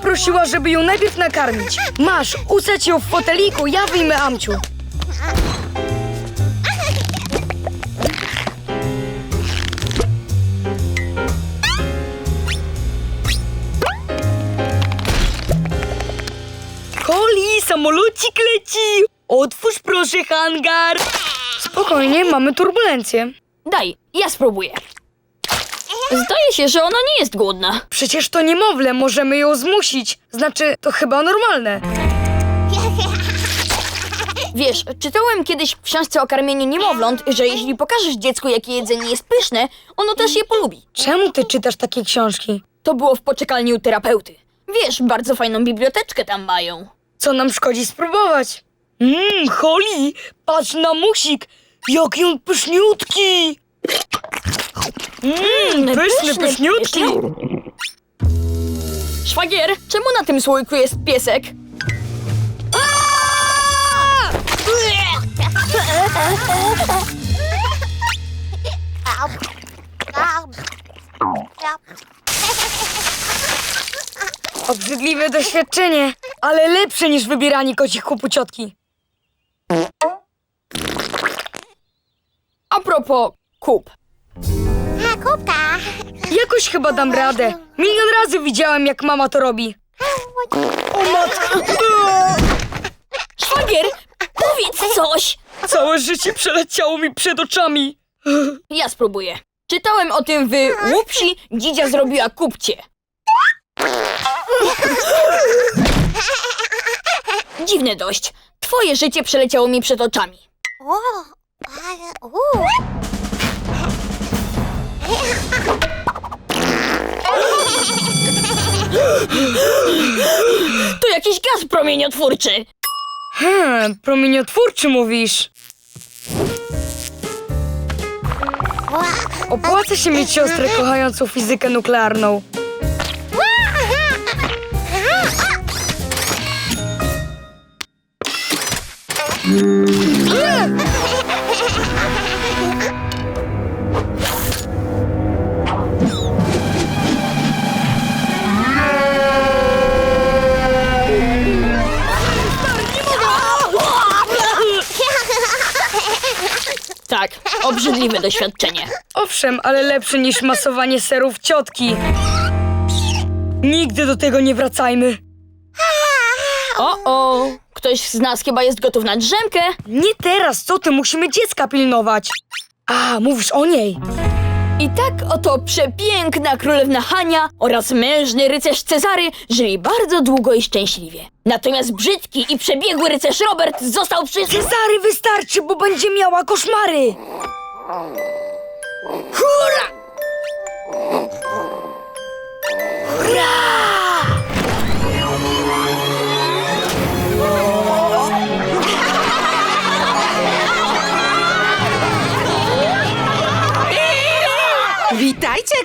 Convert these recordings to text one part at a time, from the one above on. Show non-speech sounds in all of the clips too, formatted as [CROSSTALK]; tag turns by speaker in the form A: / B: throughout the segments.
A: prosiła, żeby ją najpierw nakarmić. Masz, usadź ją w foteliku, ja wyjmę Amciu. Koli, samolocik leci! Otwórz proszę hangar! Spokojnie, mamy turbulencję.
B: Daj, ja spróbuję. Zdaje się, że ona nie jest głodna.
A: Przecież to niemowlę, możemy ją zmusić. Znaczy, to chyba normalne.
B: Wiesz, czytałem kiedyś w książce o karmieniu niemowląt, że jeśli pokażesz dziecku, jakie jedzenie jest pyszne, ono też je polubi.
A: Czemu ty czytasz takie książki?
B: To było w poczekalni u terapeuty. Wiesz, bardzo fajną biblioteczkę tam mają.
A: Co nam szkodzi spróbować? Mmm, Holly, patrz na musik! Jaki on pyszniutki! Mmm, pyszny, pyszniutki!
B: Szwagier, czemu na tym słoiku jest piesek?
A: Obrzydliwe doświadczenie, ale lepsze niż wybieranie kocich kup u ciotki.
B: A propos kup.
A: Jakoś chyba dam radę. Milion razy widziałem, jak mama to robi. O matko!
B: Szwagier, powiedz coś!
A: Całe życie przeleciało mi przed oczami.
B: Ja spróbuję. Czytałem o tym w Łupsi, dzidzia zrobiła kupcie. Dziwne dość. Twoje życie przeleciało mi przed oczami. To jakiś gaz promieniotwórczy.
A: Hmm, promieniotwórczy mówisz. Opłaca się mieć siostrę kochającą fizykę nuklearną.
B: Obrzydliwe doświadczenie.
A: Owszem, ale lepsze niż masowanie serów ciotki. Nigdy do tego nie wracajmy.
B: O, o, ktoś z nas chyba jest gotów na drzemkę.
A: Nie teraz, co ty? Musimy dziecka pilnować. A, mówisz o niej.
B: I tak oto przepiękna królewna Hania oraz mężny rycerz Cezary żyli bardzo długo i szczęśliwie. Natomiast brzydki i przebiegły rycerz Robert został przy...
A: Cezary wystarczy, bo będzie miała koszmary. Hurra!
C: Witajcie,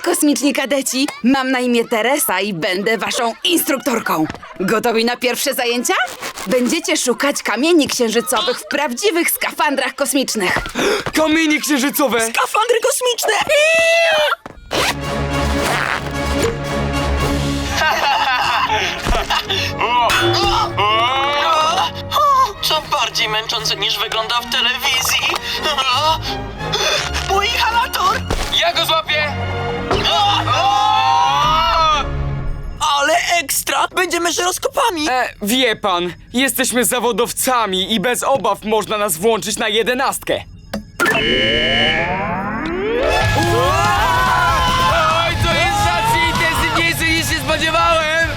C: kosmiczni kadeci! Mam na imię Teresa i będę waszą instruktorką. Gotowi na pierwsze zajęcia? Będziecie szukać kamieni księżycowych w prawdziwych skafandrach kosmicznych.
D: Kamienie księżycowe!
C: Skafandry kosmiczne!
E: To bardziej męczące niż wygląda w telewizji. Mój inhalator! Ekstra! Będziemy żyroskopami!
D: E, wie pan, jesteśmy zawodowcami i bez obaw można nas włączyć na jedenastkę. Oj, to jest znacznie intensywniejsze niż się spodziewałem!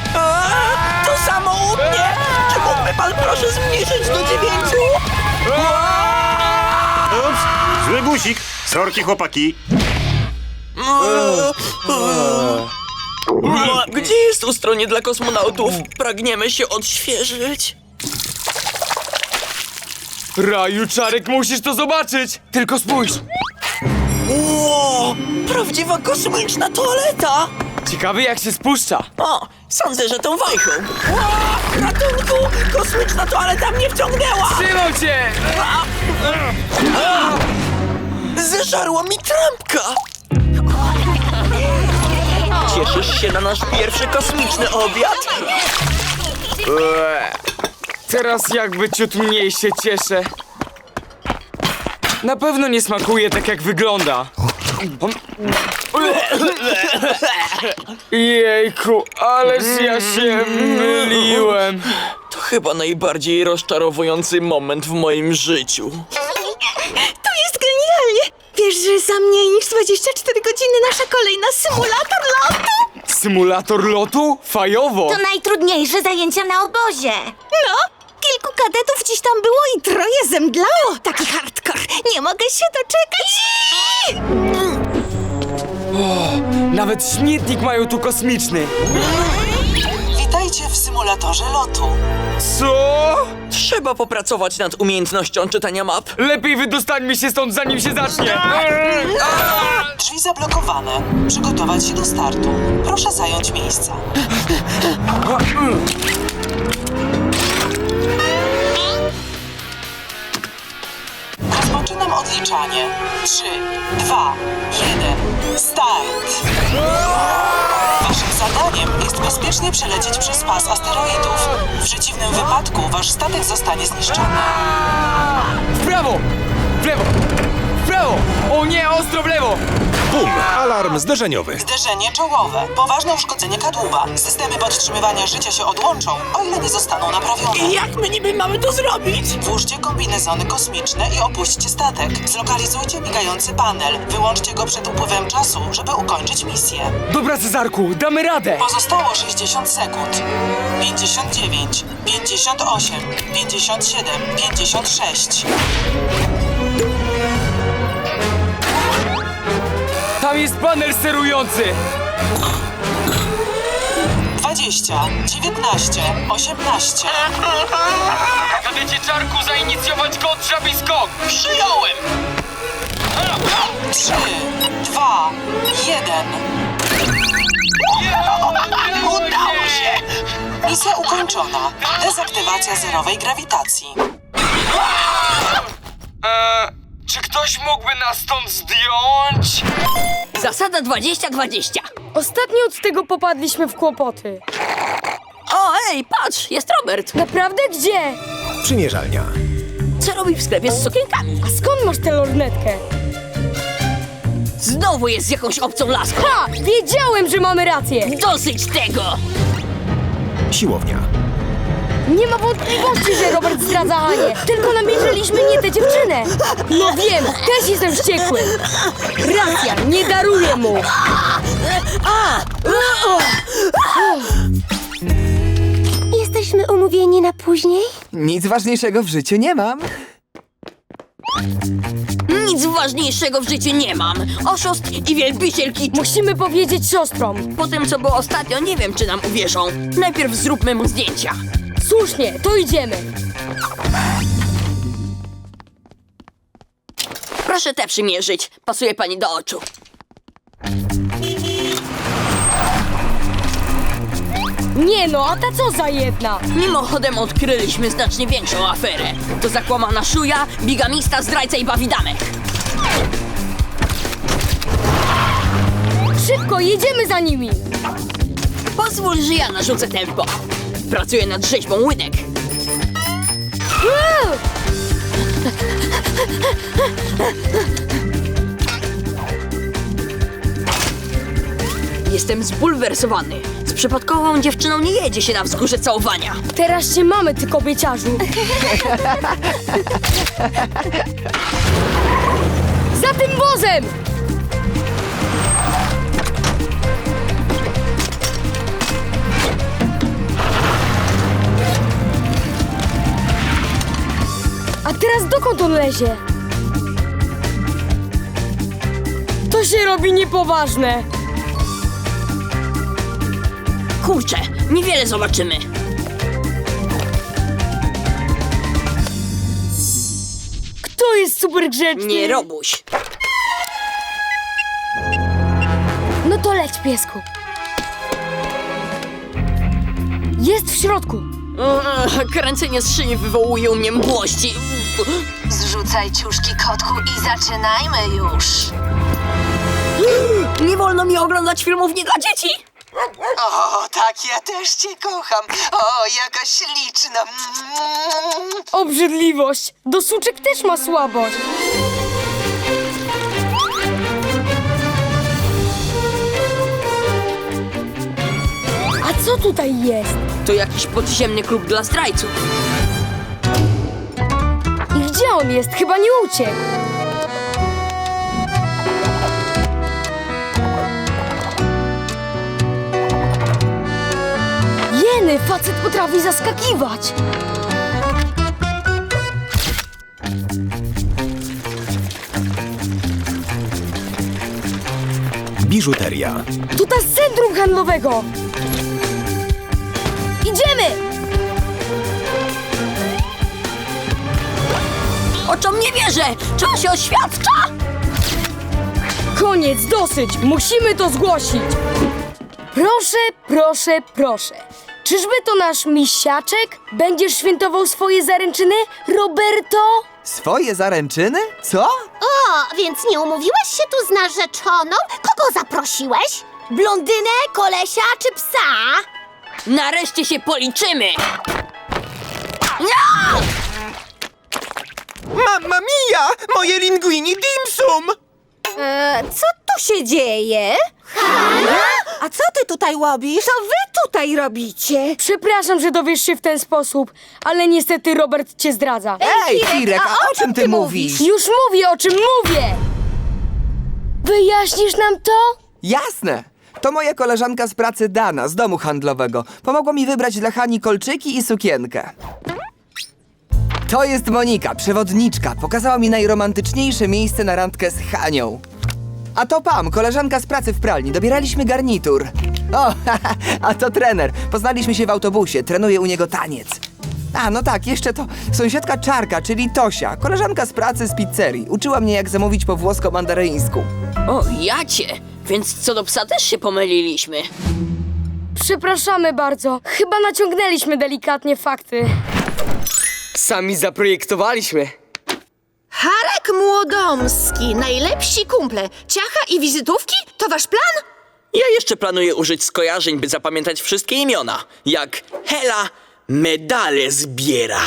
E: To samo u mnie! Czy mógłby pan proszę zmniejszyć do dziewięciu?
F: Ups, zły guzik. Sorki, chłopaki.
E: Gdzie jest ustronie dla kosmonautów? Pragniemy się odświeżyć.
D: Raju, Czarek, musisz to zobaczyć! Tylko spójrz!
E: Ło! Prawdziwa kosmiczna toaleta!
D: Ciekawy jak się spuszcza.
E: O, sądzę, że tą wajchą. Ło! Ratunku! Kosmiczna toaleta mnie wciągnęła!
D: Trzymał cię!
E: Zeżarła mi trampka! Cieszysz się na nasz pierwszy kosmiczny obiad?
D: Eee, Teraz jakby ciut mniej się cieszę. Na pewno nie smakuje tak jak wygląda. Jejku, ależ ja się myliłem.
E: To chyba najbardziej rozczarowujący moment w moim życiu.
G: Wiesz, że za mniej niż 24 godziny nasza kolejna symulator lotu?
D: Symulator lotu? Fajowo!
H: To najtrudniejsze zajęcia na obozie.
G: No, kilku kadetów dziś tam było i troje zemdlało. Taki hardcore. Nie mogę się doczekać.
D: Nawet śmietnik mają tu kosmiczny.
I: Witajcie w symulatorze lotu.
D: Co?
E: Trzeba popracować nad umiejętnością czytania map.
D: Lepiej wydostańmy się stąd zanim się zacznie.
I: Drzwi zablokowane. Przygotować się do startu. Proszę zająć miejsca. Rozpoczynam odliczanie. 3, 2, 1. Start! Zadaniem jest bezpiecznie przelecieć przez pas asteroidów. W przeciwnym wypadku wasz statek zostanie zniszczony.
D: W prawo! W lewo! Prawo! O nie, ostro w lewo!
J: Bum! Alarm zderzeniowy.
I: Zderzenie czołowe. Poważne uszkodzenie kadłuba. Systemy podtrzymywania życia się odłączą, o ile nie zostaną naprawione.
E: I jak my niby mamy to zrobić?
I: Włóżcie kombinezony kosmiczne i opuśćcie statek. Zlokalizujcie migający panel. Wyłączcie go przed upływem czasu, żeby ukończyć misję.
D: Dobra, Cezarku, damy radę!
I: Pozostało 60 sekund. 59, 58, 57, 56.
D: Tam jest panel sterujący!
I: 20, 19, 18.
D: Kadecie Czarku, zainicjować kontrżabi skok!
E: Przyjąłem!
I: 3, 2, 1.
E: Udało się!
I: Misja ukończona. Dezaktywacja zerowej grawitacji.
D: Eee, czy ktoś mógłby nas stąd zdjąć?
B: Zasada 20-20.
A: Ostatnio od tego popadliśmy w kłopoty.
B: O, ej, patrz, jest Robert.
A: Naprawdę gdzie?
J: Przymierzalnia.
B: Co robi w sklepie z sukienkami?
A: A skąd masz tę lornetkę?
B: Znowu jest z jakąś obcą laską.
A: Ha! Wiedziałem, że mamy rację!
B: Dosyć tego!
J: Siłownia.
A: Nie ma wątpliwości, że Robert zdradza Hanię. Tylko namierzyliśmy nie tę dziewczynę. No wiem, też jestem wściekły. Racja, nie daruję mu.
H: Jesteśmy umówieni na później?
K: Nic ważniejszego w życiu nie mam.
B: Nic ważniejszego w życiu nie mam. Oszust i wielbiciel kiczu.
A: Musimy powiedzieć siostrom.
B: Po tym, co było ostatnio, nie wiem, czy nam uwierzą. Najpierw zróbmy mu zdjęcia.
A: Słusznie, to idziemy.
B: Proszę te przymierzyć. Pasuje pani do oczu.
A: Nie no, a ta co za jedna?
B: Mimochodem odkryliśmy znacznie większą aferę. To zakłamana szuja, bigamista, zdrajca i bawidamek.
A: Szybko, jedziemy za nimi.
B: Pozwól, że ja narzucę tempo. Pracuję nad rzeźbą łynek. Jestem zbulwersowany. Z przypadkową dziewczyną nie jedzie się na wzgórze całowania.
A: Teraz cię mamy, ty kobieciarzu. [LAUGHS] Za tym wozem! Lezie? To się robi niepoważne.
B: Kurczę, niewiele zobaczymy.
A: Kto jest super grzeczny?
B: Nie robuś.
A: No to leć, piesku. Jest w środku.
B: Kręcenie z szyi wywołuje u mnie mdłości.
H: Zrzucaj ciuszki, kotku, i zaczynajmy już.
B: Nie wolno mi oglądać filmów nie dla dzieci!
E: O, tak, ja też cię kocham. O, jaka śliczna. Mm.
A: Obrzydliwość! Do suczek też ma słabość. A co tutaj jest?
B: To jakiś podziemny klub dla zdrajców.
A: On jest? Chyba nie uciekł. Jeny, facet potrafi zaskakiwać.
J: Biżuteria.
A: Tutaj z centrum handlowego. Idziemy!
B: Oczom nie wierzę! Czy on się oświadcza?
A: Koniec, dosyć! Musimy to zgłosić! Proszę, proszę, proszę. Czyżby to nasz misiaczek? Będziesz świętował swoje zaręczyny, Roberto?
K: Swoje zaręczyny? Co?
H: O, więc nie umówiłeś się tu z narzeczoną? Kogo zaprosiłeś? Blondynę, kolesia czy psa?
B: Nareszcie się policzymy!
E: Mamma mia! Moje linguini dimsum!
G: E, co tu się dzieje? A co ty tutaj robisz? Co wy tutaj robicie?
A: Przepraszam, że dowiesz się w ten sposób, ale niestety Robert cię zdradza.
K: Ej, Kirek, a o czym ty mówisz?
A: Już mówię, o czym mówię! Wyjaśnisz nam to?
K: Jasne. To moja koleżanka z pracy Dana, z domu handlowego. Pomogła mi wybrać dla Hani kolczyki i sukienkę. To jest Monika, przewodniczka. Pokazała mi najromantyczniejsze miejsce na randkę z Hanią. A to Pam, koleżanka z pracy w pralni. Dobieraliśmy garnitur. O, [LAUGHS] a to trener. Poznaliśmy się w autobusie. Trenuje u niego taniec. A, no tak, jeszcze to sąsiadka Czarka, czyli Tosia, koleżanka z pracy z pizzerii. Uczyła mnie, jak zamówić po włosko-mandaryńsku.
B: O, jacie! Więc co do psa też się pomyliliśmy.
A: Przepraszamy bardzo. Chyba naciągnęliśmy delikatnie fakty.
D: Sami zaprojektowaliśmy.
G: Harek Młodomski, najlepsi kumple. Ciacha i wizytówki? To wasz plan?
E: Ja jeszcze planuję użyć skojarzeń, by zapamiętać wszystkie imiona. Jak Hela medale zbiera.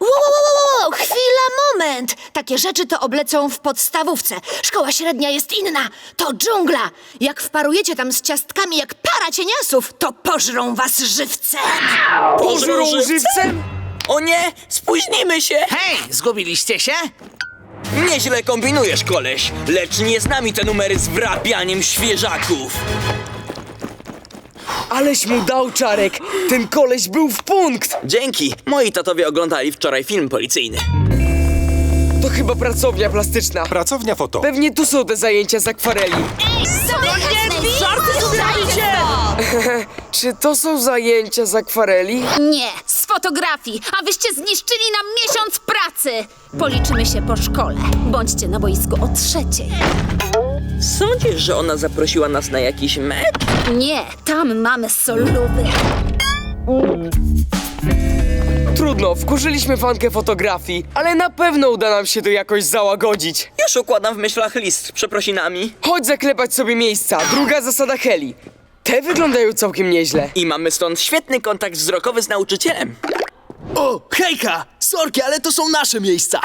G: Wow, wow, wow, wow, chwila, moment! Takie rzeczy to oblecą w podstawówce. Szkoła średnia jest inna. To dżungla. Jak wparujecie tam z ciastkami jak para cieniasów, to pożrą was żywcem.
E: Pożrą
D: żywcem?
E: O nie, spóźnimy się!
L: Hej, zgubiliście się?
E: Nieźle kombinujesz, koleś, lecz nie z nami te numery z wrabianiem świeżaków.
D: Aleś mu dał czarek! Ten koleś był w punkt!
E: Dzięki, moi tatowie oglądali wczoraj film policyjny.
D: To chyba pracownia plastyczna.
J: Pracownia foto.
D: Pewnie tu są te zajęcia z akwareli. [LAUGHS] Czy to są zajęcia z akwareli?
G: Nie, z fotografii, a wyście zniszczyli nam miesiąc pracy. Policzymy się po szkole. Bądźcie na boisku o trzeciej.
E: Sądzisz, że ona zaprosiła nas na jakiś mecz?
G: Nie, tam mamy solówy.
D: Trudno, wkurzyliśmy fankę fotografii, ale na pewno uda nam się to jakoś załagodzić.
E: Już układam w myślach list z przeprosinami.
D: Chodź zaklepać sobie miejsca. Druga zasada Heli. Te wyglądają całkiem nieźle.
E: I mamy stąd świetny kontakt wzrokowy z nauczycielem.
L: O, hejka! Sorki, ale to są nasze miejsca.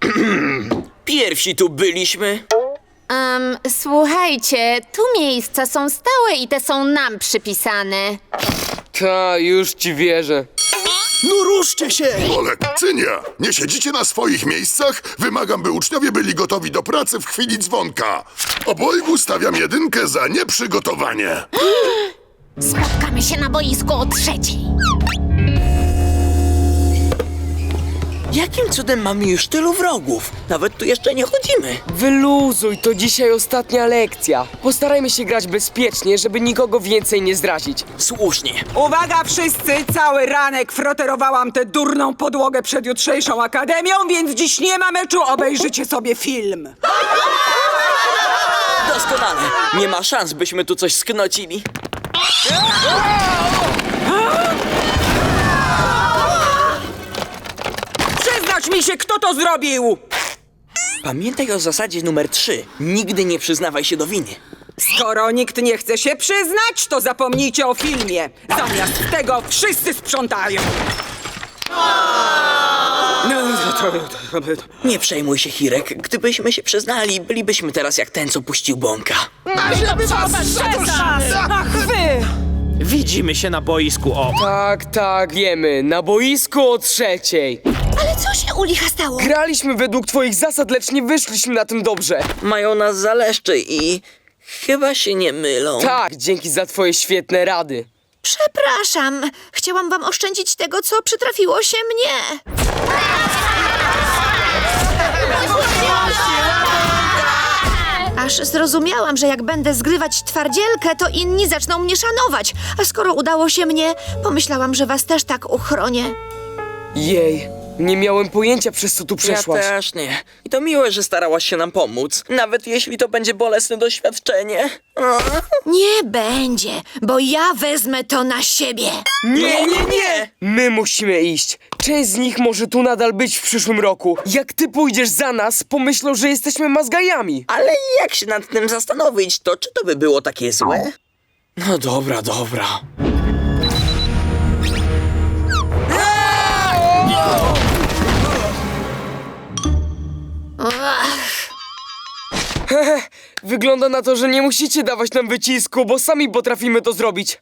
L: [CLEARS THROAT]
E: Pierwsi tu byliśmy.
H: Um, słuchajcie, tu miejsca są stałe i te są nam przypisane.
D: Ta, już ci wierzę.
L: No ruszcie się!
M: O lekcynia! Nie siedzicie na swoich miejscach? Wymagam, by uczniowie byli gotowi do pracy w chwili dzwonka. Obojgu stawiam jedynkę za nieprzygotowanie. [GASPS]
H: Spotkamy się na boisku o trzeciej.
E: Jakim cudem mamy już tylu wrogów? Nawet tu jeszcze nie chodzimy.
D: Wyluzuj, to dzisiaj ostatnia lekcja. Postarajmy się grać bezpiecznie, żeby nikogo więcej nie zrazić.
E: Słusznie.
N: Uwaga wszyscy, cały ranek froterowałam tę durną podłogę przed jutrzejszą akademią, więc dziś nie ma meczu, obejrzycie sobie film.
E: Doskonale. Nie ma szans, byśmy tu coś sknocili.
N: Mi się, kto to zrobił!
E: Pamiętaj o zasadzie numer 3. Nigdy nie przyznawaj się do winy.
N: Skoro nikt nie chce się przyznać, to zapomnijcie o filmie. Zamiast tego wszyscy sprzątają.
E: No, to, to, to. Nie przejmuj się, Hirek. Gdybyśmy się przyznali, bylibyśmy teraz jak ten, co puścił bąka.
N: Ach wy!
L: Widzimy się na boisku, o.
D: Tak, tak, wiemy. Na boisku o trzeciej.
G: Ale co się u licha stało?
D: Graliśmy według twoich zasad, lecz nie wyszliśmy na tym dobrze.
E: Mają nas za leszcze i chyba się nie mylą.
D: Tak, dzięki za twoje świetne rady.
G: Przepraszam. Chciałam wam oszczędzić tego, co przytrafiło się mnie. Aż zrozumiałam, że jak będę zgrywać twardzielkę, to inni zaczną mnie szanować. A skoro udało się mnie, pomyślałam, że was też tak uchronię.
D: Jej, nie miałem pojęcia, przez co tu przeszłaś.
E: Ja też nie. I to miłe, że starałaś się nam pomóc. Nawet jeśli to będzie bolesne doświadczenie.
G: Nie będzie, bo ja wezmę to na siebie.
D: Nie, nie, nie! My musimy iść. Część z nich może tu nadal być w przyszłym roku. Jak ty pójdziesz za nas, pomyślą, że jesteśmy mazgajami.
E: Ale jak się nad tym zastanowić, to czy to by było takie złe? No dobra, dobra.
D: Wygląda na to, że nie musicie dawać nam wycisku, bo sami potrafimy to zrobić.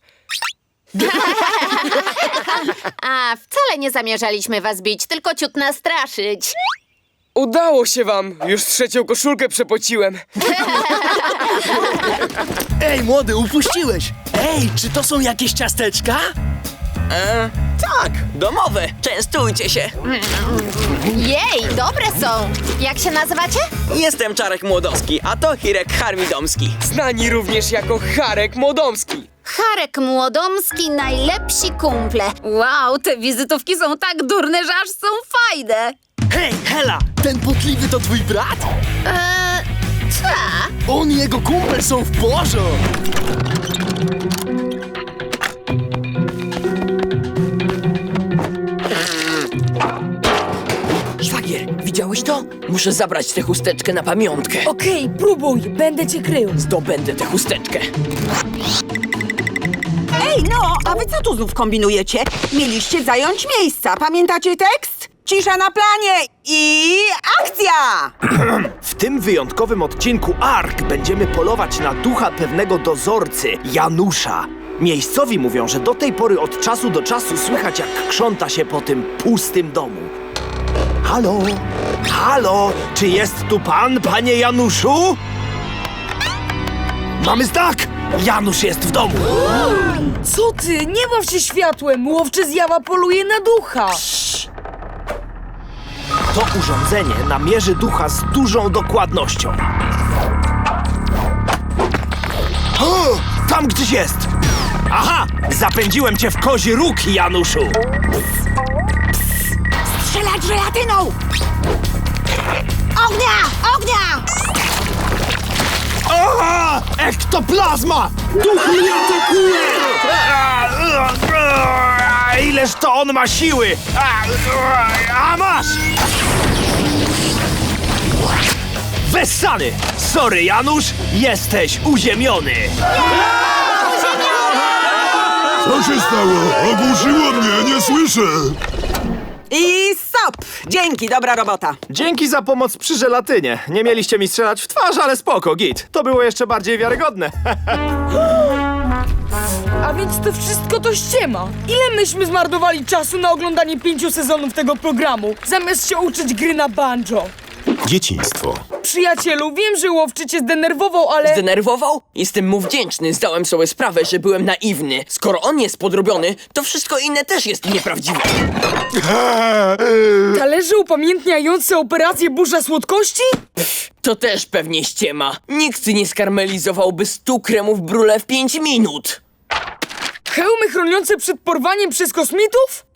D: [LAUGHS]
H: A, wcale nie zamierzaliśmy was bić, tylko ciut nastraszyć.
D: Udało się wam! Już trzecią koszulkę przepociłem.
L: Ej, młody, upuściłeś. Ej, czy to są jakieś ciasteczka?
E: E, tak, domowe. Częstujcie się.
H: Jej, dobre są. Jak się nazywacie?
E: Jestem Czarek Młodowski, a to Hirek Harmidomski.
D: Znani również jako Harek Modomski.
H: Harek Młodomski, najlepsi kumple. Wow, te wizytówki są tak durne, że aż są fajne.
L: Hej, Hela, ten potliwy to twój brat?
H: Eee, ta.
L: On i jego kumpel są w porządku.
O: Widziałeś to? Muszę zabrać tę chusteczkę na pamiątkę.
A: Okej, próbuj, będę cię krył.
O: Zdobędę tę chusteczkę.
N: Ej, no, a wy co tu znów kombinujecie? Mieliście zająć miejsca. Pamiętacie tekst? Cisza na planie i akcja! [CLEARS THROAT]
L: W tym wyjątkowym odcinku ARK będziemy polować na ducha pewnego dozorcy, Janusza. Miejscowi mówią, że do tej pory od czasu do czasu słychać jak krząta się po tym pustym domu. Halo? Halo? Czy jest tu pan, panie Januszu? Mamy znak! Janusz jest w domu!
A: Co ty? Nie baw się światłem! Łowczy zjawa poluje na ducha!
L: To urządzenie namierzy ducha z dużą dokładnością. O, tam gdzieś jest! Aha! Zapędziłem cię w kozi róg, Januszu!
N: Strzelać żelatyną!
H: Ognia! Ognia!
L: Aha! Ektoplazma! Duch mnie atakuje! Ileż to on ma siły! A, a masz! Wessany! Sorry, Janusz, jesteś uziemiony!
M: Co się stało? Ogłuszyło mnie, nie słyszę.
N: I stop! Dzięki, dobra robota.
P: Dzięki za pomoc przy żelatynie. Nie mieliście mi strzelać w twarz, ale spoko, git. To było jeszcze bardziej wiarygodne.
A: A więc to wszystko to ściema. Ile myśmy zmarnowali czasu na oglądanie pięciu sezonów tego programu, zamiast się uczyć gry na banjo?
J: Dzieciństwo.
A: Przyjacielu, wiem, że łowczy cię zdenerwował, ale...
O: Zdenerwował? Jestem mu wdzięczny. Zdałem sobie sprawę, że byłem naiwny. Skoro on jest podrobiony, to wszystko inne też jest nieprawdziwe. [LAUGHS]
A: Talerze upamiętniające operację Burza Słodkości?
O: To też pewnie ściema. Nikt nie skarmelizowałby stu kremów brule w pięć minut.
A: Hełmy chroniące przed porwaniem przez kosmitów?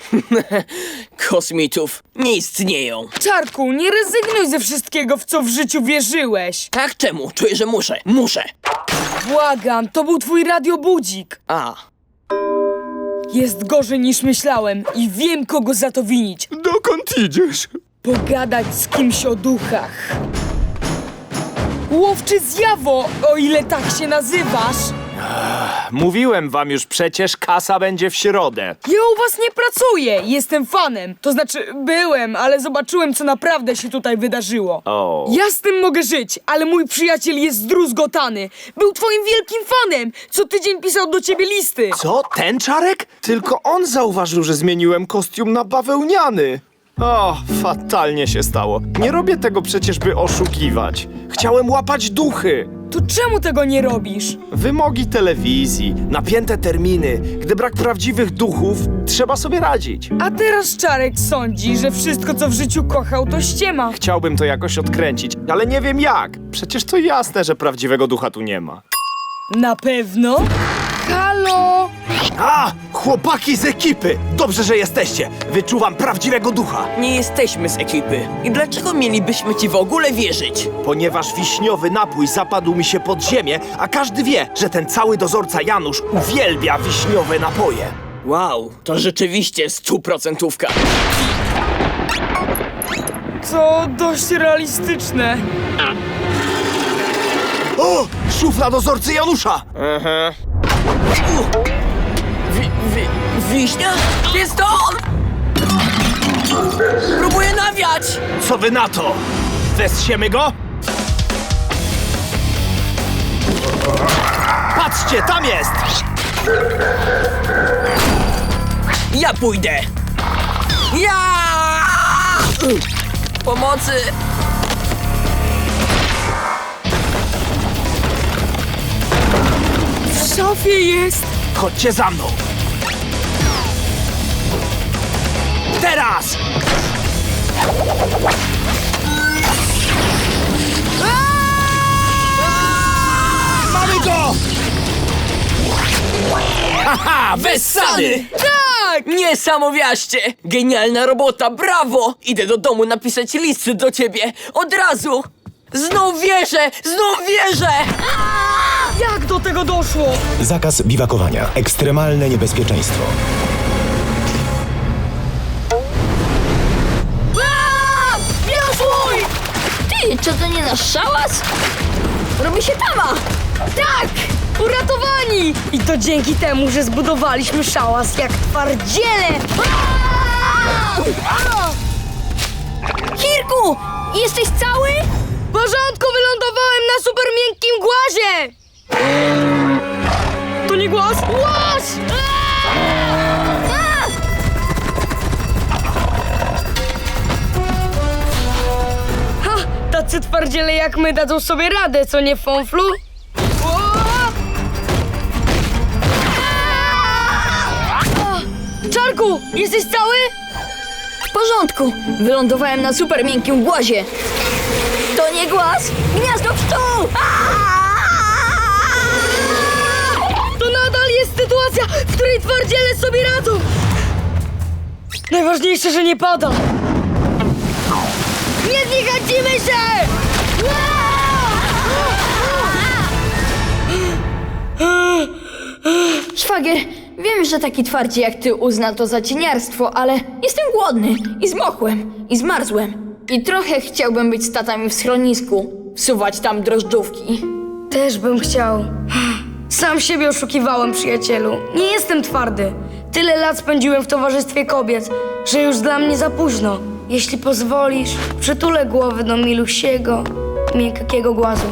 A: [LAUGHS]
O: Kosmitów nie istnieją.
A: Czarku, nie rezygnuj ze wszystkiego, w co w życiu wierzyłeś.
O: Tak czemu? Czuję, że muszę. Muszę.
A: Błagam, to był twój radiobudzik.
O: A.
A: Jest gorzej niż myślałem i wiem, kogo za to winić.
P: Dokąd idziesz?
A: Pogadać z kimś o duchach. Łowczy zjawo, o ile tak się nazywasz.
L: Mówiłem wam już przecież, kasa będzie w środę.
A: Ja u was nie pracuję, jestem fanem. To znaczy, byłem, ale zobaczyłem, co naprawdę się tutaj wydarzyło.
L: O.
A: Ja z tym mogę żyć, ale mój przyjaciel jest zdruzgotany. Był twoim wielkim fanem. Co tydzień pisał do ciebie listy.
L: Co? Ten czarek? Tylko on zauważył, że zmieniłem kostium na bawełniany. O, fatalnie się stało. Nie robię tego przecież, by oszukiwać. Chciałem łapać duchy.
A: To czemu tego nie robisz?
L: Wymogi telewizji, napięte terminy. Gdy brak prawdziwych duchów, trzeba sobie radzić.
A: A teraz Czarek sądzi, że wszystko, co w życiu kochał, to ściema.
L: Chciałbym to jakoś odkręcić, ale nie wiem jak. Przecież to jasne, że prawdziwego ducha tu nie ma.
A: Na pewno? Halo?
L: A! Chłopaki z ekipy! Dobrze, że jesteście! Wyczuwam prawdziwego ducha!
O: Nie jesteśmy z ekipy. I dlaczego mielibyśmy ci w ogóle wierzyć?
L: Ponieważ wiśniowy napój zapadł mi się pod ziemię, a każdy wie, że ten cały dozorca Janusz uwielbia wiśniowe napoje.
O: Wow, to rzeczywiście stuprocentówka.
A: To dość realistyczne.
L: O! Szufla dozorcy Janusza!
O: Wi, wi, wiśnia? Jest to on! Próbuję nawiać!
L: Co wy na to? Wessiemy go? Patrzcie, tam jest!
O: Ja pójdę! Ja! Pomocy!
A: Szafie jest.
L: Chodźcie za mną! Teraz! Mamy go!
O: Haha, wessany!
A: Tak!
O: Niesamowiaście! Genialna robota, brawo! Idę do domu napisać listy do ciebie, od razu! Znów wierzę, znów wierzę!
A: Jak do tego doszło?
J: Zakaz biwakowania. Ekstremalne niebezpieczeństwo.
B: Wiosłuj! Ty, czy to nie nasz szałas? Robi się tama!
A: Tak! Uratowani! I to dzięki temu, że zbudowaliśmy szałas jak twardziele!
B: Kirku! Jesteś cały?
A: W porządku, wylądowałem na super miękkim głazie! To nie głaz? Głaz! Ha! Tacy twardziele jak my dadzą sobie radę, co nie? O! O! Czarku, jesteś cały?
B: W porządku. Wylądowałem na super miękkim głazie. To nie głaz, gniazdo pszczół!
A: To której twardziele sobie radzą. Najważniejsze, że nie pada. Nie zniechęcimy się!
B: Szwagier, wiem, że taki twardzi jak ty uzna to za cieniarstwo, ale jestem głodny i zmokłem i zmarzłem. I trochę chciałbym być z tatami w schronisku, wsuwać tam drożdżówki.
A: Też bym chciał. Sam siebie oszukiwałem, przyjacielu. Nie jestem twardy. Tyle lat spędziłem w towarzystwie kobiet, że już dla mnie za późno. Jeśli pozwolisz, przytulę głowy do milusiego, miękkiego głazu.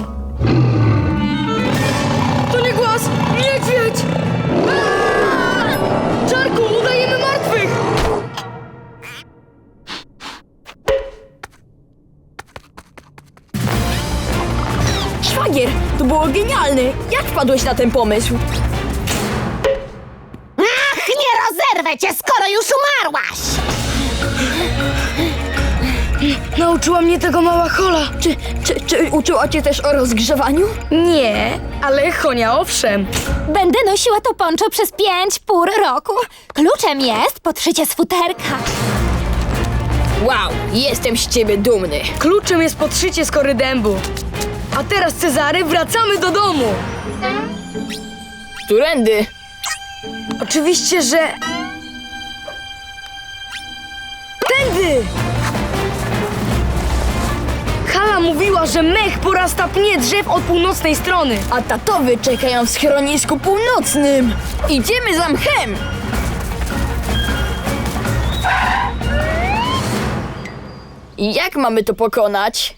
A: To nie głaz! Niedźwiedź!
B: Jak wpadłeś na ten pomysł?
H: Ach, nie rozerwę cię, skoro już umarłaś!
A: Nauczyła mnie tego mała Hola.
B: Czy, czy, czy uczyła cię też o rozgrzewaniu?
A: Nie, ale Honia owszem.
H: Będę nosiła to poncho przez pięć pór roku. Kluczem jest podszycie sfuterka.
B: Wow, jestem z ciebie dumny.
A: Kluczem jest podszycie skory dębu. A teraz, Cezary, wracamy do domu.
B: Którędy?
A: Oczywiście, że... Tędy! Hala mówiła, że mech porasta pnie drzew od północnej strony.
B: A tatowy czekają w schronisku północnym. Idziemy za mchem! I jak mamy to pokonać?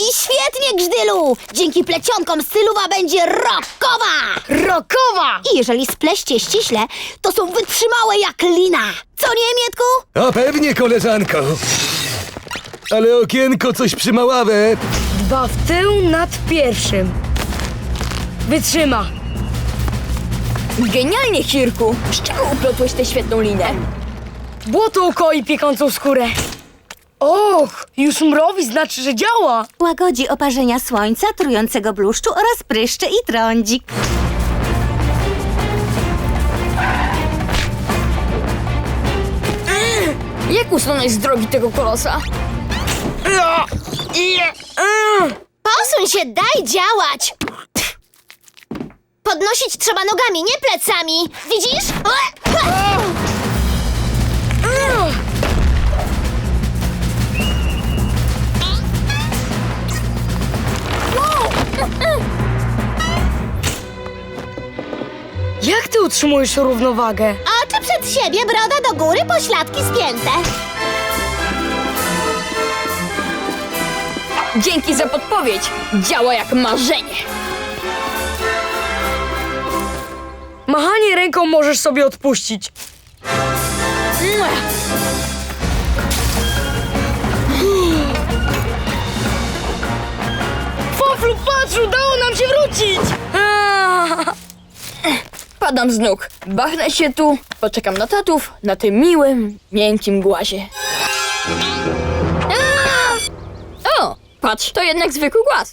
H: I świetnie, Grzdylu! Dzięki plecionkom styluwa będzie rockowa!
A: Rokowa!
H: I jeżeli spleście ściśle, to są wytrzymałe jak lina. Co nie, Mietku?
Q: A pewnie, koleżanko. Ale okienko coś przymaławe.
A: Dwa w tył nad pierwszym. Wytrzyma.
B: Genialnie, Hirku! Z czego uplotłeś tę świetną linę?
A: Błoto ukoi piekącą skórę. Och, już mrowi, znaczy, że działa.
R: Łagodzi oparzenia słońca, trującego bluszczu oraz pryszcze i trądzik.
B: Jak usunąć z drogi tego kolosa?
H: Posuń się, daj działać! Podnosić trzeba nogami, nie plecami. Widzisz?
A: Utrzymujesz równowagę?
H: Oczy przed siebie, broda do góry, pośladki spięte.
B: Dzięki za podpowiedź! Działa jak marzenie!
A: Machanie ręką możesz sobie odpuścić.
B: Mua!
A: Foflu, patrz, udało nam się wrócić!
B: Padam z nóg. Bachnę się tu, poczekam na tatów, na tym miłym, miękkim głazie. O, patrz, to jednak zwykły głaz.